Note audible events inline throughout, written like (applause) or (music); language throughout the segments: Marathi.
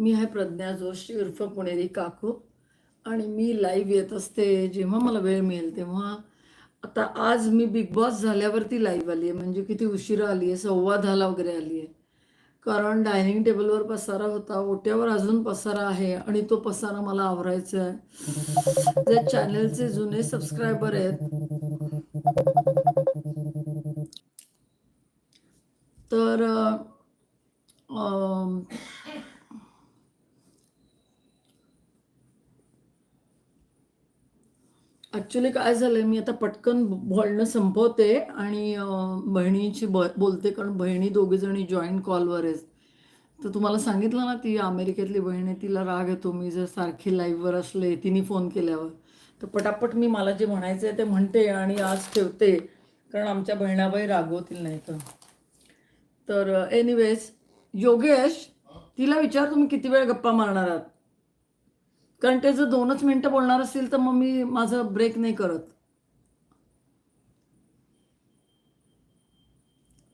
मी आहे प्रज्ञा जोशी उर्फ पुणेरी काकू. आणि मी लाईव्ह येत असते जेव्हा मला वेळ मिळेल तेव्हा. आता आज मी बिग बॉस झाल्यावरती लाईव्ह आली आहे. म्हणजे किती उशिरा आली आहे सव्वा दहाला वगैरे आली आहे. कारण डायनिंग टेबलवर पसारा होता ओट्यावर अजून पसारा आहे आणि तो पसारा मला आवरायचा आहे. त्या चॅनलचे जुने सबस्क्रायबर आहेत. तर ॲक्च्युली काय झालंय मी आता पटकन बोलणं संपवते आणि बहिणीची ब बोलते कारण बहिणी दोघी जणी जॉईंट कॉलवर आहेत. तर तुम्हाला सांगितलं ना ती अमेरिकेतली बहीण आहे तिला राग येतो. मी जर सारखी लाईव्हवर असले तिने फोन केल्यावर. तर पटापट मी मला जे म्हणायचं आहे ते म्हणते आणि आज ठेवते. कारण आमच्या बहिणाबाई रागवतील नाही तर तर एनिवेज योगेश तिला विचार तुम्ही किती वेळ गप्पा मारणार आहात? कारण ते जर दोनच मिनटं बोलणार असतील तर मग मी माझं ब्रेक नाही करत.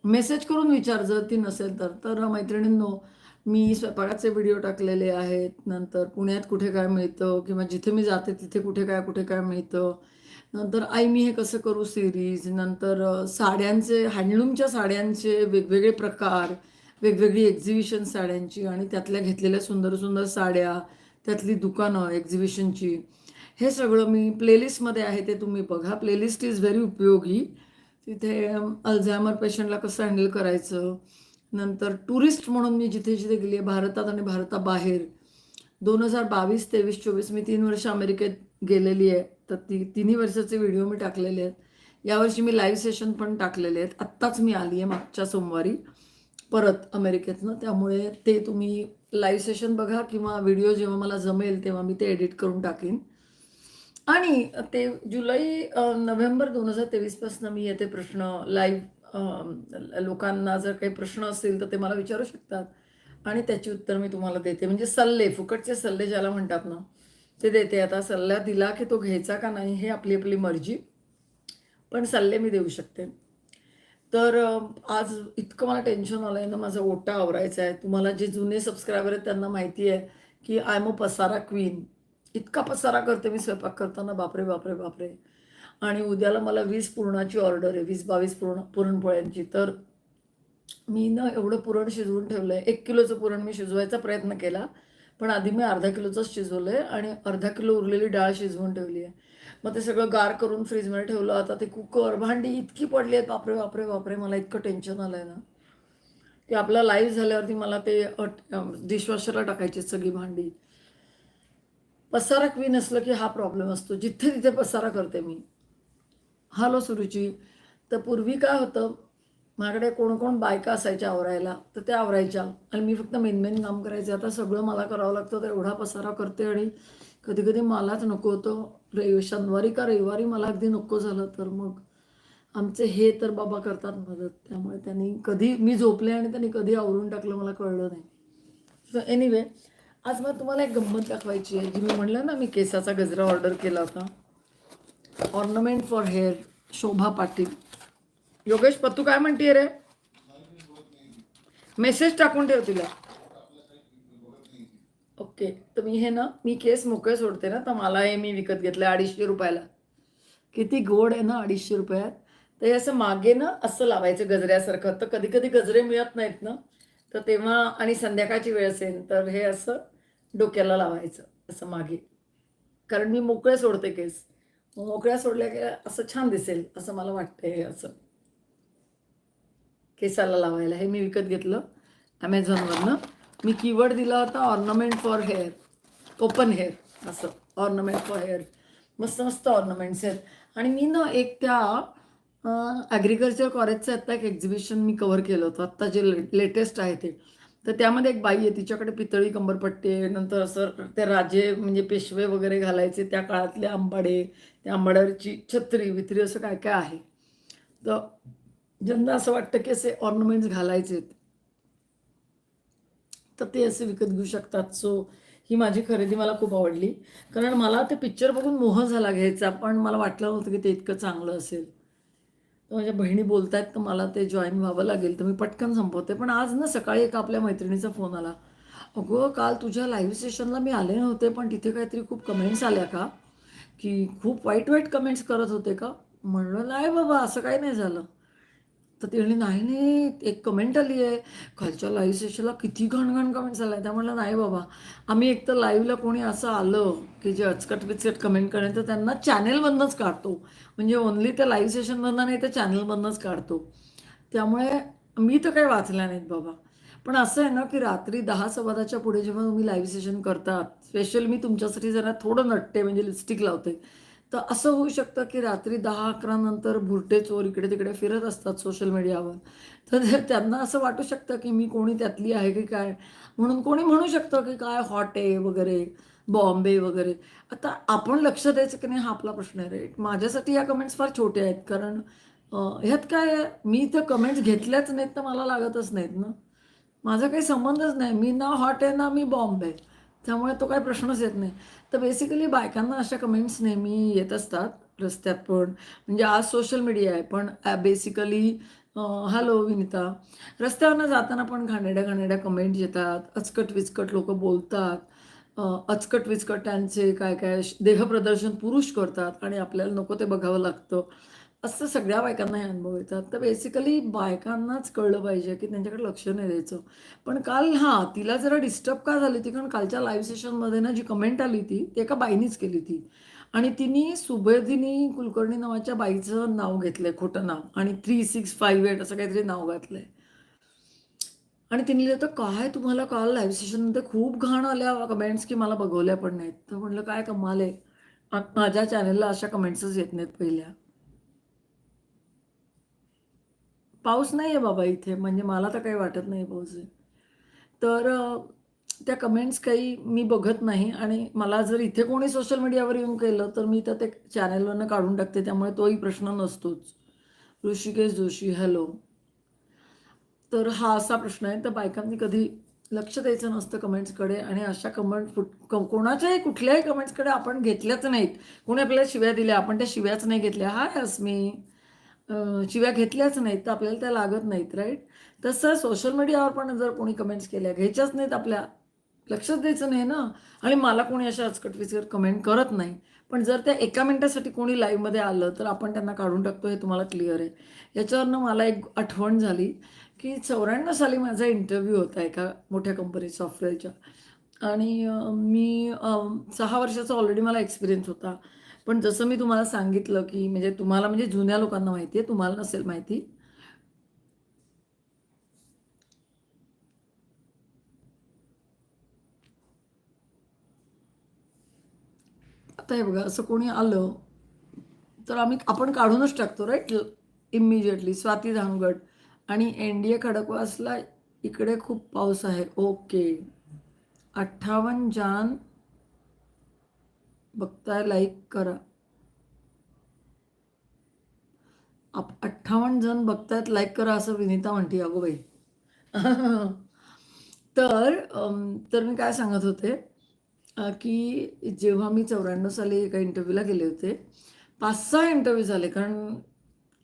मेसेज करून विचार जर ती नसेल तर. तर मैत्रिणींनो मी स्वयंपाकाचे व्हिडिओ टाकलेले आहेत. नंतर पुण्यात कुठे काय मिळतं किंवा जिथे मी जाते तिथे कुठे काय कुठे काय मिळतं. नंतर आई मी हे कसं करू सिरीज नंतर साड्यांचे हँडलूमच्या साड्यांचे वेगवेगळे प्रकार वेगवेगळी एक्झिबिशन साड्यांची आणि त्यातल्या घेतलेल्या सुंदर सुंदर साड्या. त्यातली दुकानं एक्झिबिशनची हे सगळं मी प्लेलिस्टमध्ये आहे ते तुम्ही बघा. प्लेलिस्ट इज व्हेरी उपयोगी. तिथे अल्झायमर पेशंटला कसं हँडल करायचं? नंतर टुरिस्ट म्हणून मी जिथे जिथे गेली आहे भारतात आणि भारताबाहेर. दोन हजार बावीस तेवीस चोवीस मी तीन वर्ष अमेरिकेत गेलेली आहे. तर ती तिन्ही वर्षाचे व्हिडिओ मी टाकलेले आहेत. यावर्षी मी लाईव्ह सेशन पण टाकलेले आहेत. आत्ताच मी आली आहे मागच्या सोमवारी. परत अमेरिकेतनं. त्यामुळे ते तुम्ही लाईव्ह सेशन बघा किंवा व्हिडिओ जेव्हा मला जमेल तेव्हा मी ते एडिट करून टाकीन. आणि ते जुलै नोव्हेंबर दोन हजार तेवीसपासून मी येते प्रश्न लाईव्ह लोकांना जर काही प्रश्न असतील तर ते मला विचारू शकतात. आणि त्याची उत्तर मी तुम्हाला देते. म्हणजे सल्ले फुकटचे सल्ले ज्याला म्हणतात ना ते देते. आता सल्ला दिला की तो घ्यायचा का नाही हे आपली आपली मर्जी. पण सल्ले मी देऊ शकते. तर आज इतकं मला टेन्शन आलं आहे ना माझा ओटा आवरायचा आहे. तुम्हाला जे जुने सबस्क्रायबर आहेत त्यांना माहिती आहे की आय एम अ पसारा क्वीन इतका पसारा करते मी स्वयंपाक करताना. बापरे बापरे बापरे. आणि उद्याला मला वीस पुरणाची ऑर्डर आहे वीस बावीस पुरण पुरणपोळ्यांची. तर मी ना एवढं पुरण शिजवून ठेवलं आहे एक किलोचं पुरण मी शिजवायचा प्रयत्न केला. पण आधी मी अर्धा किलोचंच शिजवलं आहे आणि अर्धा किलो उरलेली डाळ शिजवून ठेवली आहे. मग ते सगळं गार करून फ्रीजमध्ये ठेवलं. आता ते कुकर भांडी इतकी पडली आहेत. बापरे बापरे बापरे. मला इतकं टेन्शन आलं आहे ना. की आपला लाईव्ह झाल्यावरती मला ते डिशवॉशरला टाकायची आहेत सगळी भांडी. पसारा क्वीन असलं की हा प्रॉब्लेम असतो. जिथे तिथे पसारा करते मी. हॅलो सुरुची. तर पूर्वी काय होतं माझ्याकडे कोण कोण बायका असायच्या आवरायला तर त्या आवरायच्या. आणि मी फक्त मेन मेन काम करायचे. आता सगळं मला करावं लागतं तर एवढा पसारा करते आणि कधी कधी मलाच नको होतं. रवि शनिवारी का रविवारी मला अगदी नको झालं तर मग आमचे हे तर बाबा करतात मदत. त्यामुळे त्यांनी कधी मी झोपले आणि त्यांनी कधी आवरून टाकलं मला कळलं नाही. सो एनिवे आज मला तुम्हाला एक गंमत दाखवायची आहे जी मी म्हणलं ना मी केसाचा गजरा ऑर्डर केला होता. Ornament for hair Shobha Patil. Yogesh पत्तू काय म्हणते रे? मेसेज टाकून ठेव तिला. ओके तर मी हे ना मी केस मोकळे सोडते ना तर मला हे मी विकत घेतलं अडीचशे रुपयाला. किती गोड आहे ना अडीचशे रुपयात. तर हे असं मागे ना असं लावायचं गजऱ्यासारखं. तर कधी कधी गजरे मिळत नाहीत ना. तर तेव्हा आणि संध्याकाळची वेळ असेल तर हे असं डोक्याला लावायचं असं मागे. कारण मी मोकळे सोडते केस. मोकळ्या सोडल्या की असं छान दिसेल असं मला वाटतं हे असं. केसाला लावायला. हे मी विकत घेतलं ॲमेझॉनवरनं मी कीवर्ड दिला होता ornament for hair open hair असं. ऑर्नामेंट फॉर हेअर मस्त मस्त ऑर्नामेंट्स आहेत. आणि मी ना एक त्या ॲग्रिकल्चर कॉलेजचं आत्ता एक एक्झिबिशन मी कव्हर केलं होतं. आत्ता जे लेटेस्ट आहे ते. तर त्यामध्ये एक बाई आहे तिच्याकडे पितळी कंबरपट्टी आहे. नंतर असं ते राजे म्हणजे पेशवे वगैरे घालायचे त्या काळातले आंबाडे त्या आंबाड्यावरची छत्री वित्री असं काय काय आहे. तर ज्यांना असं वाटतं की असे ऑर्नमेंट्स घालायचे तर ते असे विकत घेऊ शकतात. सो ही माझी खरेदी मला खूप आवडली. कारण मला ते पिक्चर बघून मोह झाला घ्यायचा पण मला वाटलं नव्हतं की ते इतकं चांगलं असेल. तर माझ्या बहिणी बोलतायत तर मला ते जॉईन व्हावं लागेल तर मी पटकन संपवते. पण आज ना सकाळी एका आपल्या मैत्रिणीचा फोन आला. अगं काल तुझ्या लाईव्ह सेशनला मी आले नव्हते पण तिथे काहीतरी खूप कमेंट्स आल्या का? की खूप वाईट वाईट कमेंट्स करत होते का? म्हणलं नाही बाबा असं काही नाही झालं. तर ती म्हणली नाही नाही एक कमेंट आली आहे. खालच्या लाईव्ह सेशनला किती घणघण कमेंट्स आल्या त्या म्हणलं नाही बाबा आम्ही एक तर लाईव्हला कोणी असं आलं की जे अचकट बिचकट कमेंट करेल तर त्यांना चॅनेलमधनंच काढतो. म्हणजे ओनली त्या लाईव्ह सेशनमधनं नाही तर चॅनलमधनंच काढतो. त्यामुळे मी तर काही वाचल्या नाहीत बाबा. पण असं आहे ना की रात्री दहा सव्वादाच्या पुढे जेव्हा तुम्ही लाईव्ह सेशन करतात स्पेशल मी तुमच्यासाठी जरा थोडं नटते म्हणजे लिपस्टिक लावते तर असं होऊ शकतं की रात्री दहा अकरा नंतर भुरटे चोर इकडे तिकडे फिरत असतात सोशल मीडियावर तर त्यांना असं वाटू शकतं की मी कोणी त्यातली आहे की काय? म्हणून कोणी म्हणू शकतं की काय हॉट आहे वगैरे बॉम्बे वगैरे. आता आपण लक्ष द्यायचं की नाही हा आपला प्रश्न आहे राईट माझ्यासाठी या कमेंट्स फार छोट्या आहेत. कारण ह्यात काय मी तर कमेंट्स घेतल्याच नाहीत तर मला लागतच नाहीत ना. माझा काही संबंधच नाही. मी ना हॉट आहे ना मी बॉम्ब आहे. त्यामुळे तो काही प्रश्नच येत नाही. तर बेसिकली बायकांना अशा कमेंट्स नेहमी येत असतात रस्त्यात पण. म्हणजे आज सोशल मीडिया आहे पण बेसिकली हॅलो विनिता. रस्त्यावरनं जाताना पण घाणेड्या घाणेड्या कमेंट्स येतात. अचकट विचकट लोक बोलतात. अचकट विचकट त्यांचे काय काय देहप्रदर्शन पुरुष करतात आणि आपल्याला नको ते बघावं लागतं. असं सगळ्या बायकांना हे अनुभव येतात तर बेसिकली बायकांनाच कळलं पाहिजे की त्यांच्याकडे लक्ष नाही द्यायचं. पण काल हां तिला जरा डिस्टर्ब का झाली ती कारण कालच्या लाईव्ह सेशनमध्ये ना जी कमेंट आली ती ती एका बाईनीच केली ती आणि तिने सुभेदिनी कुलकर्णी नावाच्या बाईचं नाव घेतलंय खोटं नाव. आणि थ्री सिक्स फाईव्ह एट असं काहीतरी नाव घातलंय. आणि तिने लिहिलं तर काय तुम्हाला काल लाईव्ह सेशनमध्ये खूप घाण आल्या कमेंट्स की मला बघवल्या पण नाहीत. तर म्हटलं काय कमाल आहे. माझ्या चॅनलला अशा कमेंट्सच येत नाहीत पहिल्या. पाऊस नाही आहे बाबा इथे. म्हणजे मला तर काही वाटत नाही पाऊस आहे तर त्या कमेंट्स काही मी बघत नाही आणि मला जर इथे कोणी सोशल मीडियावर येऊन केलं तर मी तर ते चॅनलवरनं काढून टाकते. त्यामुळे तोही प्रश्न नसतोच. ऋषिकेश जोशी हॅलो तर हा असा प्रश्न आहे. तर बायकांनी कधी लक्ष द्यायचं नसतं कमेंट्सकडे आणि अशा कमेंट कुठ कोणाच्याही कुठल्याही कमेंट्सकडे आपण घेतल्याच नाहीत. कोणी आपल्याला शिव्या दिल्या आपण त्या शिव्याच नाही घेतल्या. हाय अस्मी. मी शिव्या घेतल्याच नाहीत तर आपल्याला त्या लागत नाहीत राईट तसं सोशल मीडियावर पण जर कोणी कमेंट्स केल्या घ्यायच्याच नाहीत आपल्या. लक्षच द्यायचं नाही ना. आणि मला कोणी अशा अचकट कमेंट करत नाही. पण जर त्या एका मिनिटासाठी कोणी लाईव्हमध्ये आलं तर आपण त्यांना काढून टाकतो हे तुम्हाला क्लिअर आहे. याच्यावरनं मला एक आठवण झाली की चौऱ्याण्णव साली माझा इंटरव्ह्यू होता एका मोठ्या कंपनी सॉफ्टवेअरच्या आणि मी सहा वर्षाचा ऑलरेडी मला एक्सपिरियन्स होता. पण जसं मी तुम्हाला सांगितलं की म्हणजे तुम्हाला म्हणजे जुन्या लोकांना माहिती आहे तुम्हाला नसेल माहिती. आता हे बघा असं कोणी आलं तर आम्ही आपण काढूनच टाकतो राईट इमिजिएटली स्वाती धामगड आणि एन डी ए खडकवासला इकडे खूप पाऊस आहे. ओके अठ्ठावन्न जान बघताय लाईक करा. आप अठ्ठावन्न जण बघतायत लाईक करा असं विनिता म्हणते अगो बाई. (laughs) तर तर मी काय सांगत होते की जेव्हा मी चौऱ्याण्णव साली एका इंटरव्ह्यूला गेले होते पाच सहा इंटरव्ह्यू झाले कारण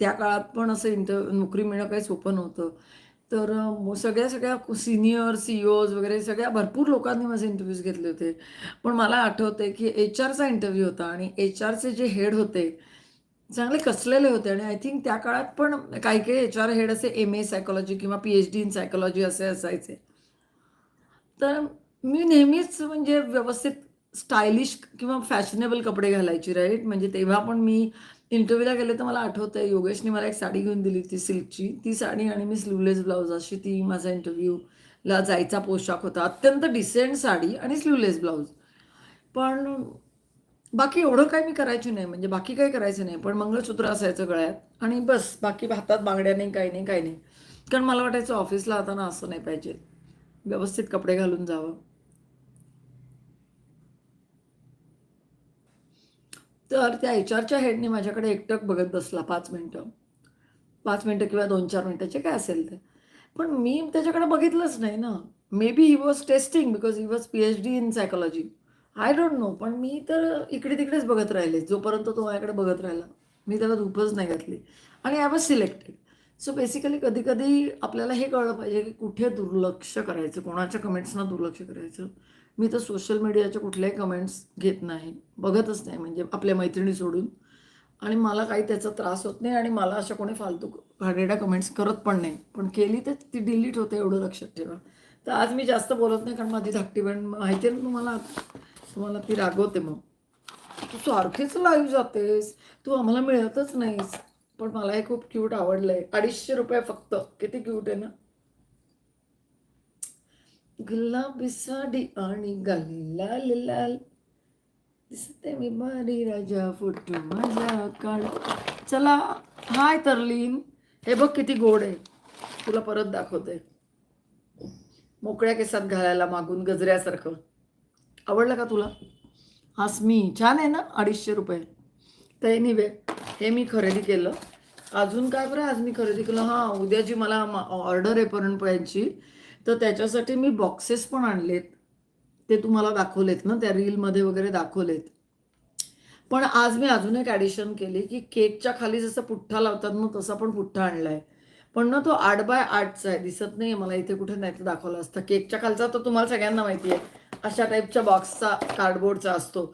त्या काळात पण असं इंटर नोकरी मिळणं काही सोपं नव्हतं. तर सगळ्या सगळ्या सिनियर सीओज वगैरे सगळ्या भरपूर लोकांनी माझे इंटरव्ह्यूज घेतले होते. पण मला आठवते की एच आरचा इंटरव्ह्यू होता आणि एच आरचे जे हेड होते चांगले कसलेले होते आणि आय थिंक त्या काळात पण काही काही एच आर हेड असे एम ए सायकोलॉजी किंवा P H D in psychology असे असायचे. तर मी नेहमीच म्हणजे व्यवस्थित स्टायलिश किंवा फॅशनेबल कपडे घालायची राईट म्हणजे तेव्हा पण मी इंटरव्ह्यूला गेले तर मला आठवतं आहे योगेशने मला एक साडी घेऊन दिली ती सिल्कची. ती साडी आणि मी स्लीवलेस ब्लाऊज अशी ती माझा इंटरव्ह्यूला जायचा पोशाख होता. अत्यंत डिसेंट साडी आणि स्लीवलेस ब्लाऊज पण बाकी एवढं काही मी करायची नाही म्हणजे बाकी काही करायचं नाही. पण मंगळसूत्र असायचं गळ्यात आणि बस बाकी हातात बांगड्या नाही काही नाही काही नाही. कारण मला वाटायचं ऑफिसला जाताना असं नाही पाहिजे. व्यवस्थित कपडे घालून जावं. तर त्या एच आरच्या हेडने माझ्याकडे एकटक बघत बसला पाच मिनटं. पाच मिनटं किंवा दोन चार मिनटाचे काय असेल ते. पण मी त्याच्याकडे बघितलंच नाही ना. Maybe he was testing because he was P H D in psychology I don't know पण मी तर इकडे तिकडेच बघत राहिले. जोपर्यंत तो माझ्याकडे बघत राहिला. मी त्याला धूपच नाही घातली. आणि I was selected so basically कधी कधी आपल्याला हे कळलं पाहिजे की कुठे दुर्लक्ष करायचं कोणाच्या कमेंट्सना दुर्लक्ष करायचं. मी तर सोशल मीडियाच्या कुठल्याही कमेंट्स घेत नाही. बघतच नाही म्हणजे आपल्या मैत्रिणी सोडून. आणि मला काही त्याचा त्रास होत नाही आणि मला अशा कोणी फालतू घाणेरड्या कमेंट्स करत पण नाही. पण केली तर ती डिलीट होते एवढं लक्षात ठेवा. तर आज मी जास्त बोलत नाही कारण माझी धाकटी बहीण माहिती आहे ना तुम्हाला? तुम्हाला ती रागवते मग. तू सारखीच लाईव्ह जातेस. तू आम्हाला मिळतच नाहीस. पण मला हे खूप क्यूट आवडलंय. अडीचशे रुपये फक्त. किती क्यूट आहे ना? गुलाबी साडी आणि गाली लाल लाल. दिसते मी बारी राजा फोटो माझा काढ. चला हाय तरलीन. हे बघ किती गोड आहे. तुला परत दाखवते. मोकळ्या केसात घालायला मागून गजऱ्यासारखं. आवडलं का तुला? हाच मी. छान आहे ना? अडीचशे रुपये. तर एनिवे हे मी खरेदी केलं. अजून काय बरं? आज मी खरेदी केलं. हां उद्याची मला ऑर्डर आहे पुरणपोळ्यांची तर त्याच्यासाठी मी बॉक्सेस पण आणलेत. ते तुम्हाला दाखवलेत ना त्या रीलमध्ये वगैरे दाखवलेत. पण आज मी अजून एक ॲडिशन केली की केकच्या खाली जसं पुठ्ठा लावतात ना तसा पण पुठ्ठा आणलाय. पण ना तो आठ बाय आठचा आहे दिसत नाही मला इथे कुठे नाही तर दाखवला असता. केकच्या खालचा तर तुम्हाला सगळ्यांना माहिती आहे अशा टाईपच्या बॉक्सचा कार्डबोर्डचा असतो.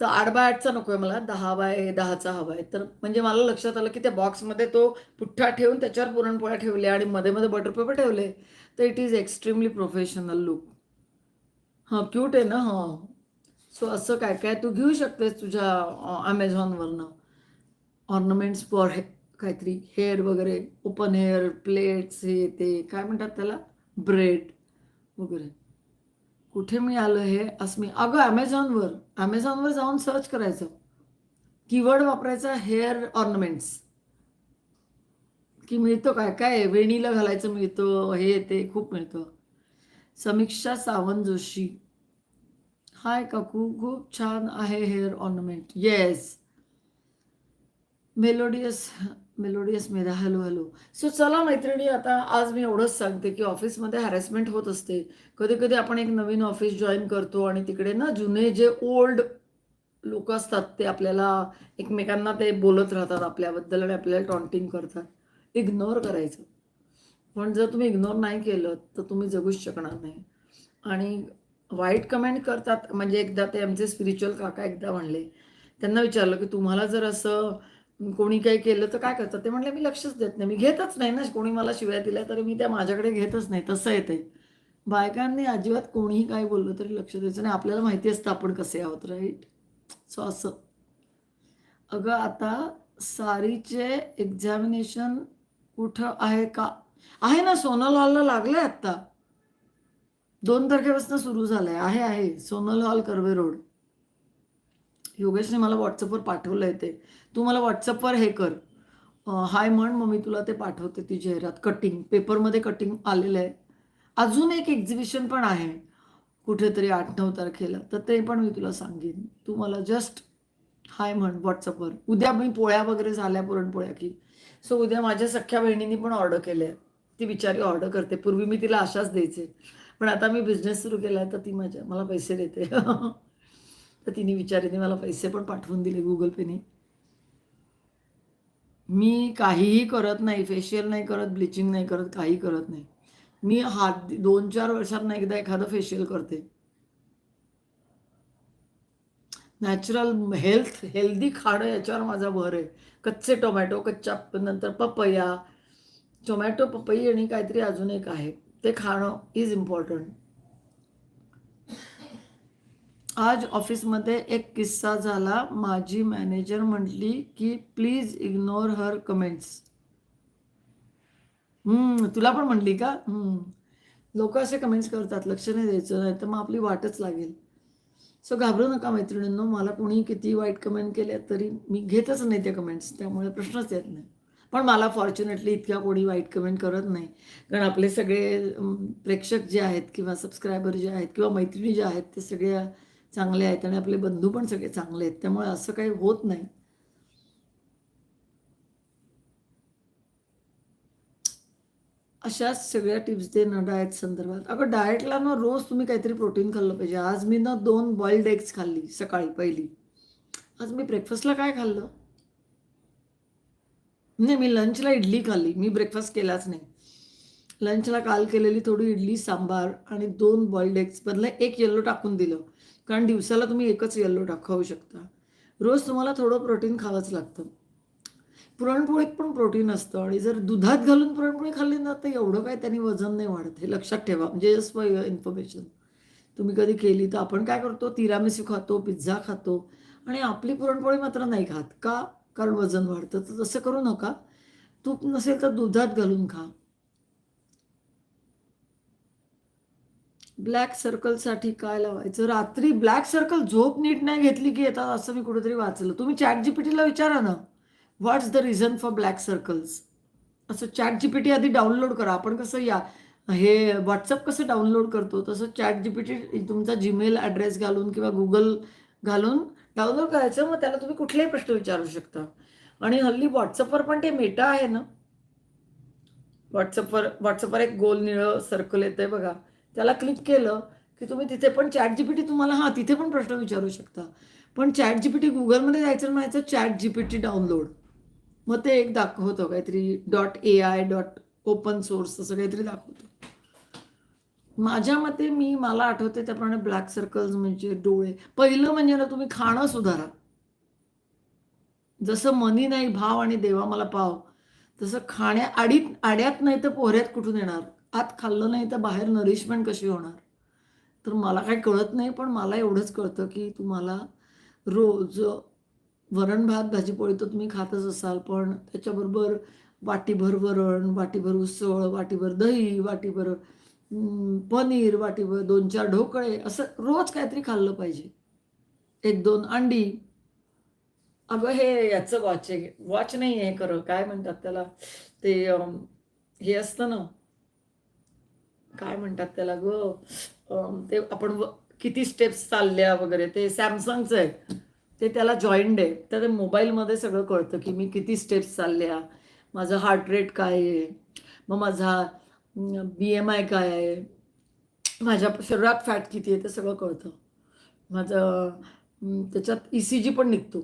तर आठ बाय आठचा नको आहे मला दहा बाय दहाचा हवा आहे. तर म्हणजे मला लक्षात आलं की त्या बॉक्समध्ये तो पुठ्ठा ठेवून त्याच्यावर पुरणपोळ्या ठेवल्या आणि मध्ये मध्ये बटर पेपर ठेवले. तर it is extremely professional look हाँ क्यूट आहे ना? हाँ. सो असं काय काय तू घेऊ शकतेस तुझ्या ॲमेझॉनवरनं ऑर्नमेंट्स फॉर हे काहीतरी हेअर वगैरे ओपन हेअर प्लेट्स हे, ते, काय म्हणतात त्याला? ब्रेड वगैरे. कुठे मी आलं हे? असं मी, अगं ॲमेझॉनवर ॲमेझॉनवर जाऊन सर्च करायचं. कीवर्ड वापरायचा हेअर ऑर्नमेंट्स की मिळतं काय? काय वेणीला घालायचं मिळतं हे ते खूप मिळतं. समीक्षा सावंत जोशी. हाय काकू खूप छान आहे hair ornament. Yes melodious melodious Medha hello hello so चला मैत्रिणी आता आज मी एवढंच सांगते की ऑफिसमध्ये हॅरेसमेंट होत असते. कधी कधी आपण एक नवीन ऑफिस जॉईन करतो आणि तिकडे ना जुने जे ओल्ड लोक असतात ते आपल्याला एकमेकांना ते बोलत राहतात आपल्याबद्दल आणि आपल्याला टॉन्टिंग करतात. इग्नोर करायचं. पण जर तुम्ही इग्नोर नाही केलं तर तुम्ही जगूच शकणार नाही. आणि वाईट कमेंट करतात म्हणजे एकदा ते आमचे स्पिरिच्युअल काका एकदा म्हणले त्यांना विचारलं की तुम्हाला जर असं कोणी काही केलं तर काय करतात? ते म्हणले मी लक्षच देत नाही मी घेतच नाही ना कोणी मला शिवाय दिल्या तरी मी त्या माझ्याकडे घेतच नाही. तसं येते बायकांनी अजिबात कोणीही काय बोललं तरी लक्ष द्यायचं नाही. आपल्याला माहिती असतं आपण कसे आहोत राईट सो असं. अगं आता सारीचे एक्झामिनेशन कुठं आहे का? आहे ना सोनल हॉलला लागलंय आत्ता. दोन तारखेपासून सुरू झालंय. आहे आहे. Sonal hall Karve road. योगेशने मला व्हॉट्सअपवर पाठवलंय ते. तू मला व्हॉट्सअपवर हे कर. हाय म्हण मग मी तुला ते पाठवते ती जाहिरात. कटिंग पेपरमध्ये कटिंग आलेलं आहे. अजून एक एक्झिबिशन पण आहे. कुठेतरी आठ नऊ तारखेला. तर ते पण मी तुला सांगेन. तू मला जस्ट हाय म्हण व्हॉट्सअपवर उद्या मी पोळ्या वगैरे झाल्या पुरणपोळ्या की. सो उद्या माझ्या सख्ख्या बहिणींनी पण ऑर्डर केल्या. ती बिचारी ऑर्डर करते. पूर्वी मी तिला अशाच द्यायचे. पण आता मी बिझनेस सुरू केला तर ती माझ्या मला पैसे देते. (laughs) तर तिने विचारीने मला पैसे पण पाठवून दिले गुगल पेने मी काहीही करत नाही फेशियल नाही करत ब्लिचिंग नाही करत काही करत नाही. मी हात दोन चार वर्षांना एकदा एखादं फेशियल करते. नॅचरल हेल्थ हेल्दी खाणं याच्यावर माझा भर आहे. कच्चे टोमॅटो कच्च्या नंतर पपया टोमॅटो पपई आणि काहीतरी अजून एक आहे. ते खाणं इज इम्पॉर्टंट आज ऑफिसमध्ये एक किस्सा झाला. माझी मॅनेजर म्हटली की प्लीज इग्नोर हर कमेंट्स तुला पण म्हणली का? लोक असे कमेंट्स करतात लक्ष नाही द्यायचं नाही तर मग आपली वाटच लागेल. सो घाबरू नका मैत्रिणींनो मला कोणी किती वाईट कमेंट केल्या तरी मी घेतच नाही त्या कमेंट्स त्यामुळे प्रश्नच येत नाही. पण मला फॉर्च्युनेटली इतक्या कोणी वाईट कमेंट करत नाही. कारण आपले सगळे प्रेक्षक जे आहेत किंवा सबस्क्रायबर जे आहेत किंवा मैत्रिणी ज्या आहेत ते सगळ्या चांगले आहेत आणि आपले बंधू पण सगळे चांगले आहेत. त्यामुळे असं काही होत नाही. अशाच सगळ्या टिप्स दे ना डाएट संदर्भात. अगं डाएटला ना रोज तुम्ही काहीतरी प्रोटीन खाल्लं पाहिजे. आज मी ना दोन बॉइल्ड एग्स खाल्ली सकाळी पहिली. आज मी ब्रेकफास्टला काय खाल्लं? नाही मी लंचला इडली खाल्ली. मी ब्रेकफास्ट केलाच नाही. लंचला काल केलेली थोडी इडली सांबार आणि दोन बॉइल्ड एग्स बदला एक येल्लो टाकून दिलं. कारण दिवसाला तुम्ही एकच येल्लो टाक खाऊ शकता. रोज तुम्हाला थोडं प्रोटीन खावंच लागतं. पुरणपोळीत पण प्रोटीन असतं आणि जर दुधात घालून पुरणपोळी खाल्ली ना तर एवढं काय त्यांनी वजन नाही वाढत हे लक्षात ठेवा. म्हणजे जस्ट फॉर युअर इन्फॉर्मेशन तुम्ही कधी केली तर आपण काय करतो तिरामिसू खातो पिझ्झा खातो आणि आपली पुरणपोळी मात्र नाही खात का? कारण वजन वाढतं. तर तसं करू नका. तूप नसेल तर दुधात घालून खा. ब्लॅक सर्कलसाठी काय लावायचं? रात्री ब्लॅक सर्कल झोप नीट नाही घेतली की येतात असं मी कुठेतरी वाचलं. तुम्ही चॅट जीपीटीला विचारा ना. What's the reason for black circles असं चॅट जीपीटी आधी डाउनलोड करा. आपण कसं या हे व्हॉट्सअप कसं डाउनलोड करतो? तसं चॅट जीपीटी तुमचा जीमेल ॲड्रेस घालून किंवा गुगल घालून डाउनलोड करायचं. मग त्याला तुम्ही कुठलेही प्रश्न विचारू शकता. आणि हल्ली व्हॉट्सअपवर पण ते मेटा आहे ना? व्हॉट्सअपवर व्हॉट्सअपवर एक गोल निळं सर्कल येतंय बघा. त्याला क्लिक केलं की तुम्ही तिथे पण चॅट जीपीटी तुम्हाला हां तिथे पण प्रश्न विचारू शकता. पण चॅट जीपीटी गुगलमध्ये जायचं म्हणायचं चॅट जीपीटी डाउनलोड मग ते एक दाखवतं काहीतरी dot A I dot open source असं काहीतरी दाखवतं. माझ्या मते मी मला आठवते त्याप्रमाणे ब्लॅक सर्कल्स म्हणजे डोळे. पहिलं म्हणजे ना तुम्ही खाणं सुधारा. जसं मनी नाही भाव आणि देवा मला पाव. तसं खाण्या आडीत आड्यात नाही तर पोहऱ्यात कुठून येणार? आत खाल्लं नाही तर बाहेर नरिशमेंट कशी होणार? तर मला काही कळत नाही पण मला एवढंच कळतं की तुम्हाला रोज वरण भात भाजी पोळी तर तुम्ही खातच असाल पण त्याच्याबरोबर वाटीभर वरण वाटीभर उसळ वाटीभर दही वाटीभर पनीर वाटीभर दोन चार ढोकळे असं रोज काहीतरी खाल्लं पाहिजे. एक दोन अंडी. अगं हे याचं वॉच आहे. वॉच नाही हे खरं. काय म्हणतात त्याला? ते हे असतं ना. काय म्हणतात त्याला ग? अं, ते आपण किती स्टेप्स चालल्या वगैरे ते सॅमसंगचं आहे ते त्याला जॉईंट आहे तर मोबाईलमध्ये सगळं कळतं की मी किती स्टेप्स चालल्या. माझं हार्ट रेट काय आहे? मग माझा बी एम आय काय आहे? माझ्या शरीरात फॅट किती आहे? ते सगळं कळतं. माझं त्याच्यात ई सी जी पण निघतो.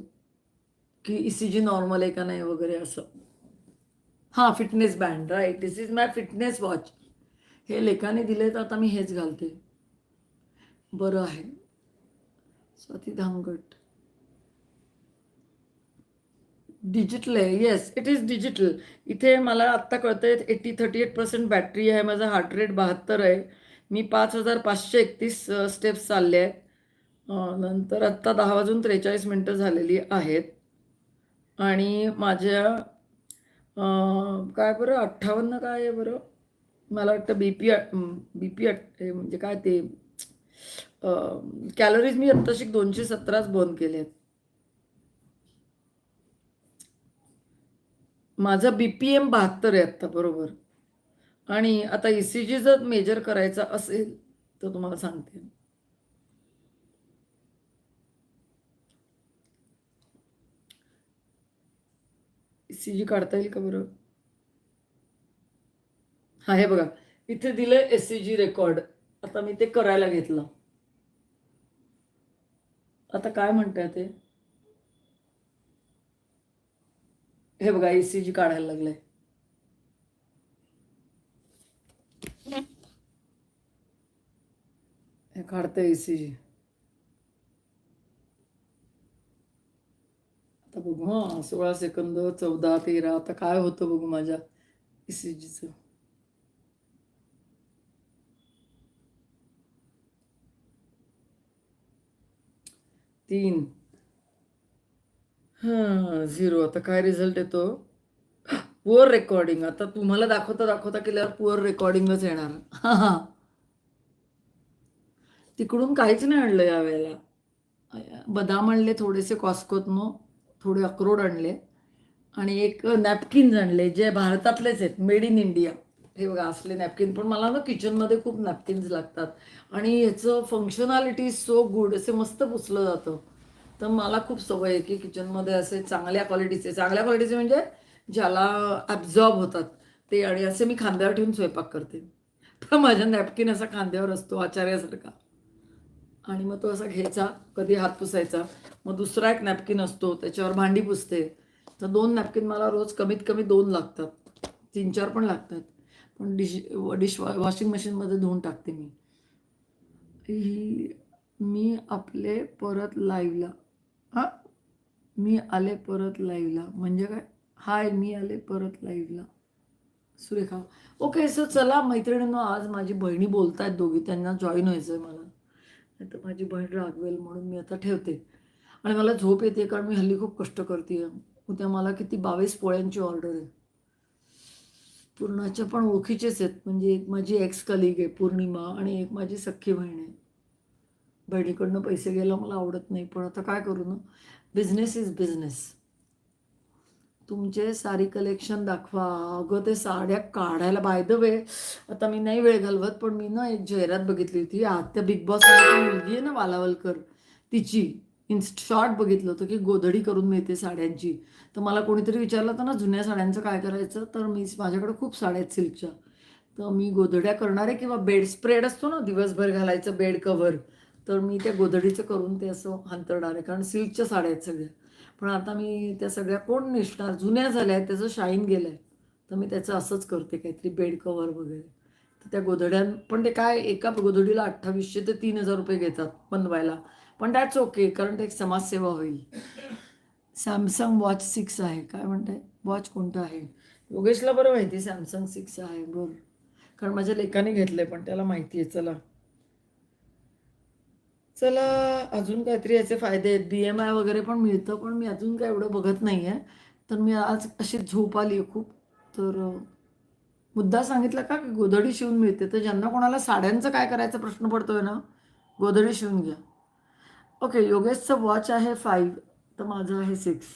की ई सी जी नॉर्मल आहे का नाही वगैरे असं. हां fitness band right this is my fitness watch हे लेखाने दिले तर आता मी हेच घालते. बरं आहे. स्वाती धामगट डिजिटल आहे. येस इट इज डिजिटल इथे मला आत्ता कळतं आहे eighty thirty eight percent battery आहे. माझा हार्ट रेट बहात्तर आहे. मी पाच हजार पाचशे एकतीस स्टेप्स चालले आहेत. नंतर आत्ता दहा वाजून त्रेचाळीस मिनटं झालेली आहेत. आणि माझ्या काय बरं अठ्ठावन्न काय आहे बरं? मला वाटतं बी पी बी पी म्हणजे काय ते कॅलरीज मी आत्ताशी दोनशे सतराच बर्न केले आहेत माझा बी पी एम बहात्तर आहे आत्ता बरोबर. आणि आता ई सी जी जर मेजर करायचा असेल तर तुम्हाला सांगते. ई सी जी काढता येईल का बरं? हा हे बघा. इथे दिलंय एस सी जी रेकॉर्ड आता मी ते करायला घेतलं. आता काय म्हणताय ते? हे बघा ईसीजी काढायला लागलंय. हे काढतंय ई आता बघू हां सोळा सेकंद चौदा तेरा आता काय होतं बघू माझ्या ई तीन हां झिरो. आता काय रिझल्ट येतो? पुअर रेकॉर्डिंग आता तुम्हाला दाखवता दाखवता केल्यावर पुअर रेकॉर्डिंगच येणार. हां (laughs) हां तिकडून काहीच नाही आणलं यावेळेला. बदाम आणले थोडेसे कॉस्कोतनो थोडे अक्रोड आणले. आणि एक नॅपकिन्स आणले जे भारतातलेच आहेत मेड इन इंडिया हे बघा असले नॅपकिन पण मला ना किचनमध्ये खूप नॅपकिन्स लागतात. आणि ह्याचं फंक्शनालिटी सो गुड असे मस्त पुसलं जातं. तर मला खूप सवय आहे की किचनमध्ये असे चांगल्या क्वालिटीचे चांगल्या क्वालिटीचे म्हणजे ज्याला ॲब्झॉर्ब होतात. ते आणि असे मी खांद्यावर ठेवून स्वयंपाक करते. तर माझ्या नॅपकिन असा खांद्यावर असतो आचार्यासारखा. आणि मग तो असा घ्यायचा कधी हात पुसायचा. मग दुसरा एक नॅपकिन असतो त्याच्यावर भांडी पुसते. तर दोन नॅपकिन मला रोज कमीत कमी दोन लागतात. तीन चार पण लागतात. पण डिश डिश वॉशिंग मशीनमध्ये धुवून टाकते मी. ही मी आपले परत लाईव्हला हां मी आले परत लाईव्हला म्हणजे काय? हाय मी आले परत लाईव्हला सुरेखा. ओके सो चला मैत्रिणींनो आज माझी बहिणी बोलत आहेत दोघी. त्यांना जॉईन व्हायचं आहे मला. नाही तर माझी बहीण रागवेल म्हणून मी आता ठेवते. आणि मला झोप येते कारण मी हल्ली खूप कष्ट करते उद्या मला किती बावीस पोळ्यांची ऑर्डर आहे. पूर्णाच्या पण ओळखीचेच आहेत. म्हणजे एक माझी एक्स कलिग आहे पौर्णिमा आणि एक माझी सख्खी बहीण आहे. बहिणीकडनं पैसे घ्यायला मला आवडत नाही पण आता काय करू ना? बिझनेस इज बिझनेस तुमचे साडी कलेक्शन दाखवा. अगं ते साड्या काढायला बाय द वे आता मी नाही वेळ घालवत पण मी ना एक जाहिरात बघितली होती. आत्या बिग बॉस मुलगी आहे ना वालावलकर तिची इन्स्ट शॉर्ट बघितलं होतं की गोधडी करून मिळते साड्यांची. तर मला कोणीतरी विचारलं होतं ना जुन्या साड्यांचं काय करायचं? तर मी माझ्याकडे खूप साड्या आहेत सिल्कच्या तर मी गोधड्या करणारे किंवा बेड स्प्रेड असतो ना दिवसभर घालायचं बेड कव्हर तर मी त्या गोधडीचं करून ते असं हंतरणार आहे. कारण सिल्कच्या साड्या आहेत सगळ्या. पण आता मी त्या सगळ्या कोण नेसणार? जुन्या झाल्या आहेत त्याचं शाईन गेलं आहे तर मी त्याचं असंच करते काहीतरी बेड कवर वगैरे. तर त्या गोधड्यां पण ते काय एका गोधडीला अठ्ठावीसशे ते तीन हजार रुपये घेतात बनवायला. पण दॅट्स ओके कारण ते एक समाजसेवा होईल. सॅमसंग वॉच सिक्स आहे. काय म्हणताय? वॉच कोणतं आहे? योगेशला बरं माहिती सॅमसंग सिक्स आहे. बोल कारण माझ्या लेखाने घेतलं आहे पण त्याला माहिती आहे चला. चला अजून काहीतरी याचे फायदे आहेत. बी एम आय वगैरे पण मिळतं पण मी अजून काय एवढं बघत नाही आहे तर मी आज अशी झोप आली आहे खूप. तर मुद्दा सांगितला का की गोधडी शिवून मिळते. तर ज्यांना कोणाला साड्यांचं काय करायचा प्रश्न पडतोय ना गोधडी शिवून घ्या. ओके योगेशचं वॉच आहे फाईव्ह तर माझं आहे सिक्स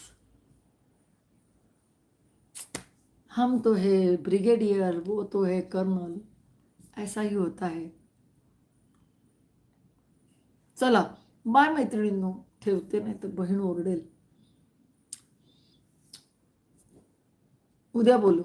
हम तो है ब्रिगेडियर वो तो है कर्नल. ऐसा ही होता है चला बाय मैत्रिणींनो ठेवते नाही तर बहीण ओरडेल. उद्या बोलू.